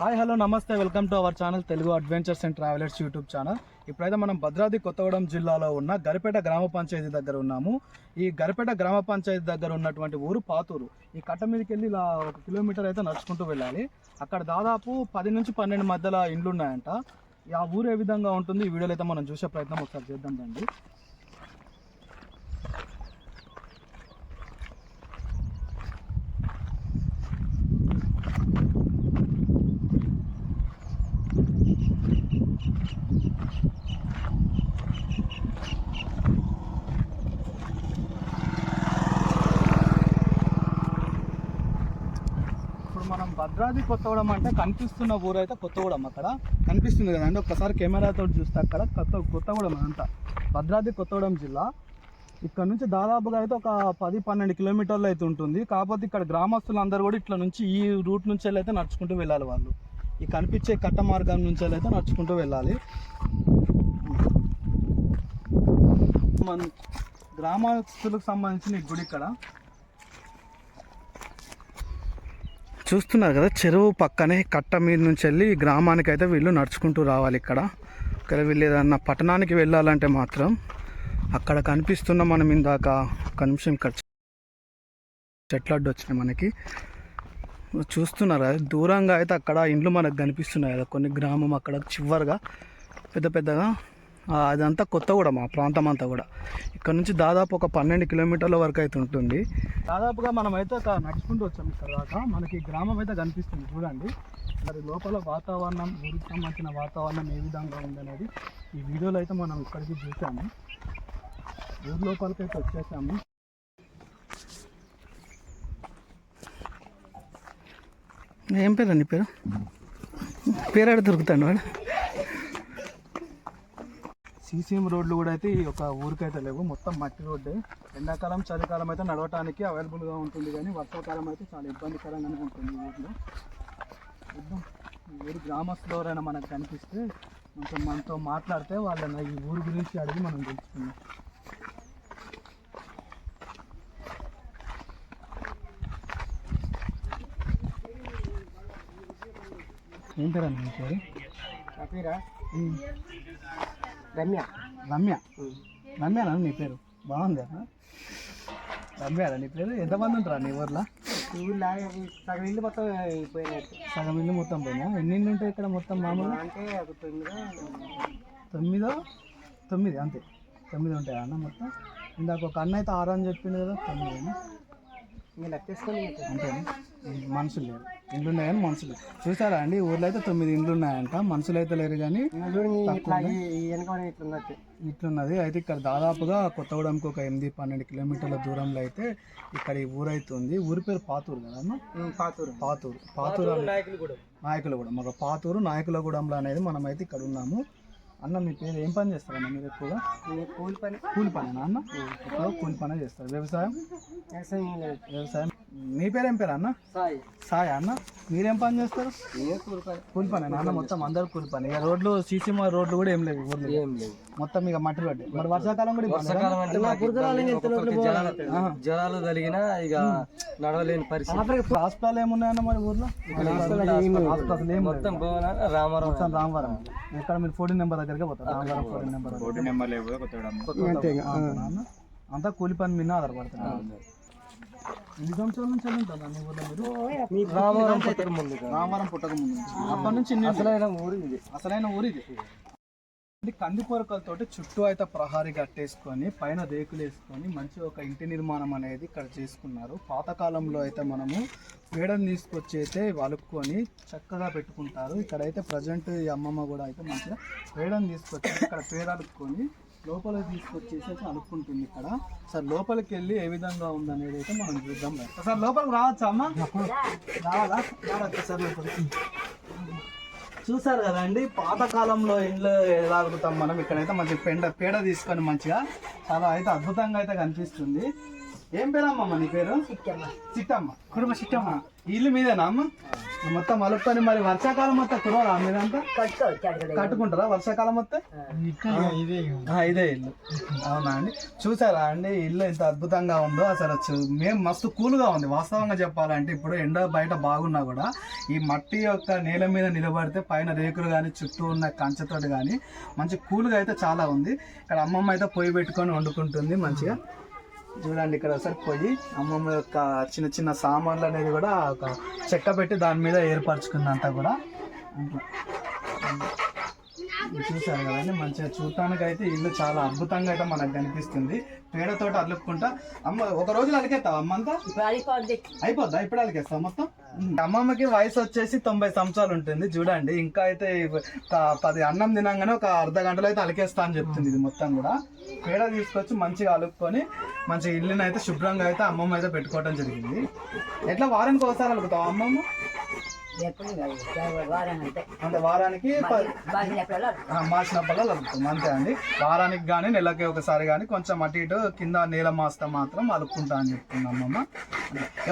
Hi hello నమస్తే welcome to our channel Telugu adventures and travellers YouTube channel. ఇప్పుడైతే మనం భద్రాద్రి కొత్తగూడెం జిల్లాలో ఉన్న గరిపేట గ్రామ పంచాయతీ దగ్గర ఉన్నాము. ఈ గరిపేట గ్రామ పంచాయతీ దగ్గర ఉన్నటువంటి ఊరు పాతూరు. ఈ కట్ట మీదకి వెళ్ళి ఇలా ఒక కిలోమీటర్ అయితే నడుచుకుంటూ వెళ్ళాలి. అక్కడ దాదాపు పది నుంచి పన్నెండు మధ్యలో ఇండ్లు ఉన్నాయంట ఆ ఊరు ఏ విధంగా ఉంటుంది ఈ వీడియోలో అయితే మనం చూసే ప్రయత్నం ఒకసారి చేద్దాం రండి. మనం భద్రాద్రి కొత్తగూడెం అంటే కనిపిస్తున్న ఊరు అయితే కొత్తగూడెం అక్కడ. కనిపిస్తుంది కదండి ఒక్కసారి కెమెరాతో చూస్తే అక్కడ కొత్త కొత్తగూడెం అంతా భద్రాద్రి కొత్తగూడెం జిల్లా. ఇక్కడ నుంచి దాదాపుగా అయితే ఒక పది పన్నెండు కిలోమీటర్లు అయితే ఉంటుంది. కాకపోతే ఇక్కడ గ్రామస్తులు అందరూ కూడా ఇట్లా నుంచి ఈ రూట్ నుంచి వెళ్ళి అయితే నడుచుకుంటూ వెళ్ళాలి వాళ్ళు. ఈ కనిపించే కట్ట మార్గం నుంచి అయితే నడుచుకుంటూ వెళ్ళాలి. మన గ్రామస్తులకు సంబంధించిన గుడి ఇక్కడ. చూస్తున్నారు కదా చెరువు పక్కనే కట్ట మీద నుంచి వెళ్ళి గ్రామానికి అయితే వీళ్ళు నడుచుకుంటూ రావాలి ఇక్కడ. ఒకవేళ వీళ్ళు ఏదన్నా పట్టణానికి వెళ్ళాలంటే మాత్రం అక్కడ కనిపిస్తున్న మనం ఇందాక ఒక నిమిషం ఇక్కడ చెట్లడ్డు వచ్చినాయి మనకి. చూస్తున్నారు? దూరంగా అయితే అక్కడ ఇండ్లు మనకు కనిపిస్తున్నాయి కదా కొన్ని గ్రామం అక్కడ చివరిగా పెద్ద పెద్దగా. అదంతా కొత్త కూడా మా ప్రాంతం అంతా కూడా. ఇక్కడ నుంచి దాదాపు ఒక పన్నెండు కిలోమీటర్ల వరకు అయితే ఉంటుంది. దాదాపుగా మనం అయితే ఒక నడుచుకుంటూ వచ్చాం ఇక్కడ దాకా. మనకి గ్రామం అయితే కనిపిస్తుంది చూడండి. మరి లోపల వాతావరణం ఊరికి సంబంధించిన వాతావరణం ఏ విధంగా ఉందనేది ఈ వీడియోలో అయితే మనం ఇక్కడికి చూసాము. ఊరి లోపలికి అయితే వచ్చేసాము. ఏం పేరు అండి పేరు? పేరాడ దొరుకుతాను దొరుకుతాడు వాడు. సీసీఎం రోడ్లు కూడా అయితే ఈ ఒక ఊరికైతే లేవు. మొత్తం మట్టి రోడ్డే. ఎండాకాలం చలికాలం అయితే నడవటానికి అవైలబుల్గా ఉంటుంది కానీ వర్షాకాలం అయితే చాలా ఇబ్బందికరంగానే ఉంటుంది ఈ ఊరిలో. చూద్దాం. ఊరు గ్రామస్తులు ఎవరైనా మనకు కనిపిస్తే కొంచెం మనతో మాట్లాడితే వాళ్ళని ఈ ఊరు గురించి అడిగి మనం తెలుసుకుందాం. ఏం పేరు అన్న పేరు? పేరా? ఉమ్. రమ్య. రమ్య రమ్యానా నీ పేరు? బాగుందా రమ్యారా నీ పేరు? ఎంతమంది ఉంటారా నీ ఊర్లో? ఊళ్ళో సగం ఇల్లు మొత్తం పోయినట్టు సగం ఇల్లు మొత్తం పోయినా ఎన్ని ఇల్లు ఉంటాయి ఇక్కడ మొత్తం మామూలు? అంటే ఒక తొమ్మిదో. తొమ్మిదో? తొమ్మిది అంతే. తొమ్మిది ఉంటాయా అన్న మొత్తం? ఇందాక ఒక అన్న అయితే ఆరు అని చెప్పింది కదా తొమ్మిది ఇంకా లెక్కేసుకొని అంతేనా? ఉమ్, మనుషులు లేరు ఇండ్లు ఉన్నాయి కానీ మనుషులు చూసారా అండి ఊర్లో అయితే తొమ్మిది ఇండ్లు ఉన్నాయంట మనుషులు అయితే లేరు కానీ ఇట్లున్నది. అయితే ఇక్కడ దాదాపుగా కొత్తగూడెంకి ఒక ఎనిమిది పన్నెండు కిలోమీటర్ల దూరంలో అయితే ఇక్కడ ఈ ఊరు అయితే ఉంది. ఊరి పేరు పాతూరు కదా అన్న పాతూరు. పాతూరు. పాతూరు నాయకులు కూడా నాయకులగూడెం. ఒక పాతూరు నాయకులగూడెంలో అనేది మనమైతే ఇక్కడ ఉన్నాము. అన్న మీ పేరు ఏం పని చేస్తారన్న మీరు ఎక్కువగా? కూలి పని. కూలి పని అన్న? ఎక్కువ కూలి పని చేస్తారు. వ్యవసాయం? వ్యవసాయం వ్యవసాయం? మీ పేరు ఏం పేరు అన్న? సాయి. సాయ అన్న. మీరేం పని చేస్తారు? ఏ కూలి పని? అన్న? మొత్తం అందరు కూలి పని. ఇక రోడ్లు సీసీ రోడ్లు కూడా ఏం లేవు ఊర్లో. ఏం లేదు మొత్తం ఇక మట్టి రోడ్డు. మరి వర్షాకాలం కూడా? ఆహా. జ్వరాలు కలిగినా ఇక నడవలేని పరిస్థితి. హాస్పిటల్ ఏమున్నాయన్న మరి ఊర్లో? హాస్పిటల్ ఏం మొత్తం మొత్తం రామవరం. ఇక్కడ మీరు ఫోర్టీన్ నెంబర్ దగ్గరికి పోతారు. Ramavaram fourteen number fourteen number అంతా కూలి పని మీద ఆధారపడుతున్నారు. ఎన్ని సంవత్సరాల నుంచి వెళ్తుంటారు అన్న ఊర్లో మీరు? రామారావు పుట్టక ముందు రామవరం పుట్టక ముందు. నుంచి అప్పటి నుంచి అసలైన ఊరు ఇది. అసలైన ఊరు ఇది. ఇది కంది చుట్టూ అయితే ప్రహారీ కట్టేసుకొని పైన రేకులు వేసుకొని మంచి ఒక ఇంటి నిర్మాణం అనేది ఇక్కడ చేసుకున్నారు. పాతకాలంలో అయితే మనము పేడను తీసుకొచ్చి అయితే అలుక్కొని చక్కగా పెట్టుకుంటారు. ఇక్కడైతే ప్రజెంట్ ఈ అమ్మమ్మ కూడా అయితే మంచిగా పేడను తీసుకొచ్చి ఇక్కడ పేడ అలుక్కొని లోపలికి తీసుకొచ్చేసి అలుక్కుంటుంది ఇక్కడ. సార్ లోపలికి వెళ్ళి ఏ విధంగా ఉందనేది అయితే మనం చూద్దాం. సార్ లోపలికి రావచ్చా అమ్మ? రావాలా? రావచ్చు సార్ లోపలికి? చూసారు కదండి పాతకాలంలో ఇండ్లు ఎలా అడుగుతాం మనం? ఇక్కడైతే మంచి పెండ పేడ తీసుకొని మంచిగా చాలా అయితే అద్భుతంగా అయితే కనిపిస్తుంది. ఏం పేరమ్మమ్మ నీ పేరు? చిట్టమ్మ కుటుంబ చిట్టమ్మ ఇల్లు మీదేనా అమ్మ? మొత్తం అలుపుకొని మరి వర్షాకాలం మొత్తం కురవరా మీదంతా కట్టుకుంటారా వర్షాకాలం మొత్తం ఆ, ఇదే ఇల్లు. అవునా అండి? చూసారా అండి ఇల్లు ఎంత అద్భుతంగా ఉందో అసలు చూ- మేము మస్తు కూల్గా ఉంది. వాస్తవంగా చెప్పాలంటే ఇప్పుడు ఎండ బయట బాగున్నా కూడా ఈ మట్టి యొక్క నేల మీద నిలబడితే పైన రేకులు కానీ చుట్టూ ఉన్న కంచెతోటి కానీ మంచి కూల్గా అయితే చాలా ఉంది. ఇక్కడ అమ్మమ్మ అయితే పొయ్యి పెట్టుకొని వండుకుంటుంది మంచిగా. చూడండి ఇక్కడ ఒకసారి పొయ్యి అమ్మమ్మ యొక్క చిన్న చిన్న సామాన్లు అనేది కూడా ఒక చెక్క పెట్టి దాని మీద ఏర్పరచుకుందంతా కూడా. చూసారు కదండి మంచిగా చూడటానికి అయితే ఇల్లు చాలా అద్భుతంగా అయితే మనకు కనిపిస్తుంది. పేడతోటి అల్లుకుంటా అమ్మ ఒక రోజులో అలికేస్తావా అమ్మ అంతా? అయిపోద్దా? ఇప్పుడు అలికేస్తావు మొత్తం. అమ్మమ్మకి వయసు వచ్చేసి తొంభై సంవత్సరాలు ఉంటుంది చూడండి. ఇంకా అయితే పది అన్నం తినంగానే ఒక అర్ధ గంటలో అయితే అలికేస్తా అని చెప్తుంది ఇది మొత్తం కూడా. పేడ తీసుకొచ్చి మంచిగా అలుక్కొని మంచిగా ఇల్లుని అయితే శుభ్రంగా అయితే అమ్మమ్మ అయితే పెట్టుకోవడం జరిగింది. ఎట్లా వారానికి ఒకసారి అలుకుతావు అమ్మమ్మ? అంటే వారానికి మార్చినప్పుడల్లా అలుకుతాం అంతే అండి. వారానికి కానీ నెలకి ఒకసారి కానీ కొంచెం అటు ఇటు కింద నేల మాస్తా మాత్రం అలుక్కుంటా అని చెప్తుంది అమ్మమ్మ.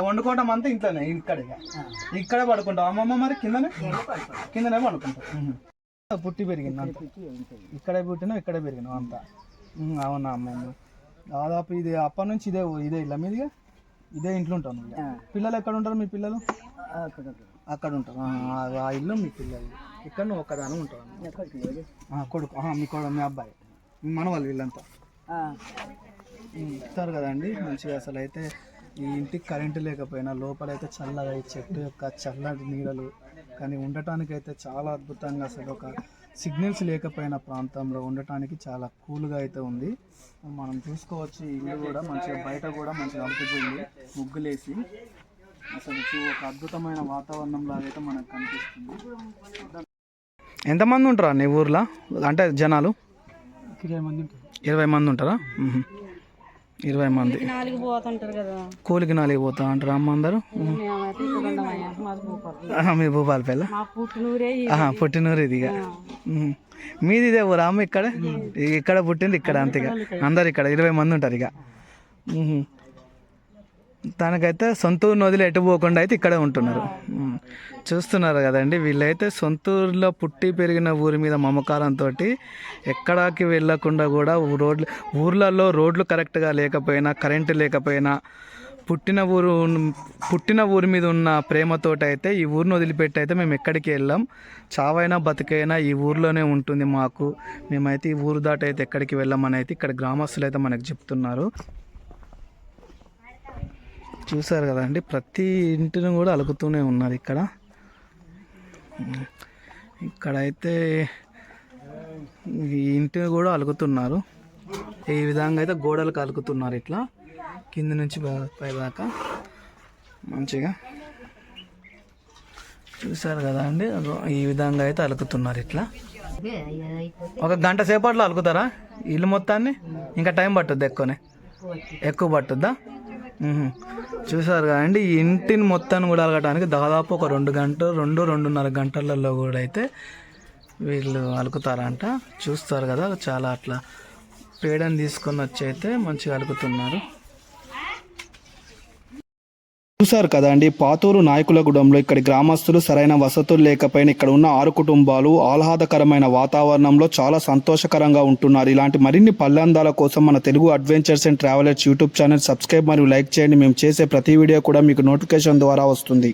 వండుకోవటం అంతా ఇంట్లోనే ఇక్కడ. ఇక. ఇక్కడే పడుకుంటాం అమ్మమ్మ మరి? కిందనే? కిందనే పడుకుంటాం. పుట్టి పెరిగింది అంత. ఇక్కడే పుట్టినా ఇక్కడే పెరిగినాం అంతా. అవునా అమ్మమ్మ? దాదాపు ఇది అప్పటి నుంచి ఇదే ఇదే ఇల్లు మీదిగా? ఇదే ఇంట్లో ఉంటాను పిల్లలు ఎక్కడ ఉంటారు మీ పిల్లలు? అక్కడ ఉంటారు ఆ, ఇల్లు మీ పిల్లలు. ఇక్కడ నువ్వు ఒక్కదాని ఉంటావు ఆ, కొడుకు. మీ కొడుకు మీ అబ్బాయి. మీ మనవాళ్ళు వీళ్ళంతా. ఇస్తారు కదండి మంచిగా అసలు అయితే ఈ ఇంటికి కరెంటు లేకపోయినా లోపలైతే చల్లగా ఈ చెట్టు యొక్క చల్లటి నీడలు కానీ ఉండటానికి అయితే చాలా అద్భుతంగా అసలు ఒక సిగ్నల్స్ లేకపోయిన ప్రాంతంలో ఉండటానికి చాలా కూల్గా అయితే ఉంది. మనం చూసుకోవచ్చు ఇల్లు కూడా మంచిగా బయట కూడా మంచిగా అలుపుతుంది ముగ్గులేసి. అసలు చూ- ఒక అద్భుతమైన వాతావరణం లాగా అయితే మనకు కనిపిస్తుంది. ఎంతమంది ఉంటారా నీ ఊర్లో? అంటే జనాలు? ఇరవై మంది ఉంటారు. ఇరవై మంది ఉంటారా. ఇరవై మంది. నాలుగు పోతుంటారు కదా. కూలికి నాలుగు పోతా అంటారా అమ్మ అందరూ? మీ భూపాలపల్లి మా పుట్టినూరే ఇది. ఇక. మీది ఇదే ఊరా అమ్మ ఇక్కడ? ఇక్కడ పుట్టింది ఇక్కడ అంతే ఇక. అందరు ఇక్కడ ఇరవై మంది ఉంటారు ఇక. తనకైతే సొంత ఊరిని వదిలి ఎటు పోకుండా అయితే ఇక్కడే ఉంటున్నారు. చూస్తున్నారు కదండి వీళ్ళైతే సొంత ఊరిలో పుట్టి పెరిగిన ఊరి మీద మమకారంతో ఎక్కడికి వెళ్ళకుండా కూడా రోడ్లు ఊర్లలో రోడ్లు కరెక్ట్గా లేకపోయినా కరెంటు లేకపోయినా పుట్టిన ఊరు పుట్టిన ఊరి మీద ఉన్న ప్రేమతోటి అయితే ఈ ఊరిని వదిలిపెట్టి అయితే మేము ఎక్కడికి వెళ్ళాం. చావైనా బతికైనా ఈ ఊర్లోనే ఉంటుంది మాకు. మేమైతే ఈ ఊరు దాటి అయితే ఎక్కడికి వెళ్ళామని అయితే ఇక్కడ గ్రామస్తులు అయితే మనకు చెప్తున్నారు. చూసారు కదండి ప్రతి ఇంటిని కూడా అలుకుతూనే ఉన్నారు ఇక్కడ. ఇక్కడైతే ఈ ఇంటిని కూడా అలుకుతున్నారు. ఈ విధంగా అయితే గోడలకు అలుకుతున్నారు ఇట్లా కింద నుంచి పైదాకా. పై దాకా మంచిగా చూసారు కదా అండి ఈ విధంగా అయితే అలుకుతున్నారు ఇట్లా. ఒక గంట సేపట్లో అలుకుతారా? ఇల్లు మొత్తాన్ని? ఇంకా టైం పట్టుద్ది ఎక్కువనే? ఎక్కువ పట్టుద్దా? చూసారు కదండి ఇంటిని మొత్తాన్ని కూడా అలగటానికి దాదాపు ఒక రెండు గంటలు రెండు రెండున్నర గంటలలో కూడా అయితే వీళ్ళు అలుకుతారంట. చూస్తారు కదా చాలా అట్లా పేడని తీసుకొని వచ్చి అయితే మంచిగా అలుకుతున్నారు. చూసారు అండి పాతూరు నాయకులగూడెంలో ఇక్కడి గ్రామస్తులు సరైన వసతులు లేకపోయినా ఇక్కడ ఉన్న ఆరు కుటుంబాలు ఆహ్లాదకరమైన వాతావరణంలో చాలా సంతోషకరంగా ఉంటున్నారు. ఇలాంటి మరిన్ని పల్లెందాల కోసం మన Telugu adventures and travellers YouTube channel subscribe మరియు లైక్ చేయండి. మేము చేసే ప్రతి వీడియో కూడా మీకు నోటిఫికేషన్ ద్వారా వస్తుంది.